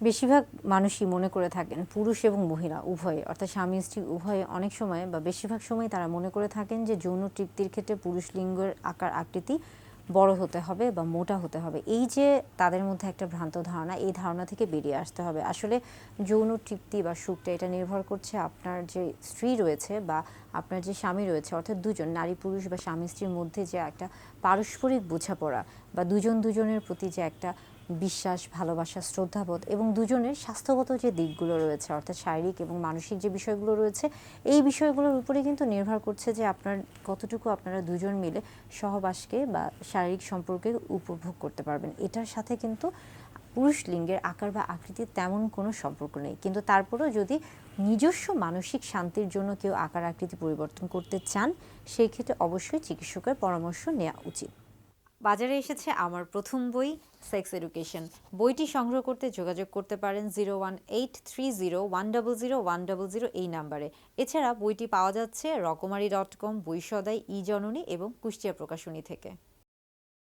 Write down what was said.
বেশিরভাগ মানুষই মনে করে থাকেন পুরুষ এবং মহিলা, উভয়ে। অর্থাৎ স্বামী স্ত্রী উভয়ে অনেক সময় বা বেশিরভাগ সময় তারা মনে করে থাকেন যে যৌন তৃপ্তির ক্ষেত্রে পুরুষ লিঙ্গের আকার আকৃতি বড় হতে হবে বা মোটা হতে হবে। এই যে তাদের মধ্যে একটা ভ্রান্ত ধারণা, এই ধারণা থেকে বেরিয়ে আসতে হবে। আসলে যৌন তৃপ্তি বা সুখটা এটা নির্ভর করছে আপনার যে স্ত্রী রয়েছে বা আপনার যে স্বামী রয়েছে, অর্থাৎ দুজন, নারী, পুরুষ বা স্বামী স্ত্রীর মধ্যে যে একটা পারস্পরিক বোঝাপড়া বা দুজন দুজনের প্রতি যে একটা বিশ্বাস, ভালোবাসা, শ্রদ্ধাবোধ এবং দুজনের স্বাস্থ্যগত যে দিকগুলো রয়েছে, অর্থাৎ শারীরিক এবং মানসিক যে বিষয়গুলো রয়েছে, এই বিষয়গুলোর উপরে কিন্তু নির্ভর করছে যে আপনার কতটুকু আপনারা দুজন মিলে সহবাসকে বা শারীরিক সম্পর্কে উপভোগ করতে পারবেন। এটার সাথে কিন্তু পুরুষ লিঙ্গের আকার বা আকৃতির তেমন কোনো সম্পর্ক নেই। কিন্তু তারপরেও যদি নিজস্ব মানসিক শান্তির জন্য কেউ আকার আকৃতি পরিবর্তন করতে চান, সেই ক্ষেত্রে অবশ্যই চিকিৎসকের পরামর্শ নেওয়া উচিত। বাজারে এসেছে আমার প্রথম বই সেক্স এডুকেশন বইটি সংগ্রহ করতে যোগাযোগ করতে পারেন zero one eight three zero one double zero one double zero এই নাম্বারে। এছাড়া বইটি পাওয়া যাচ্ছে রকমারি ডট কম সদাই, ই জননী এবং কুষ্টিয়া প্রকাশনী থেকে।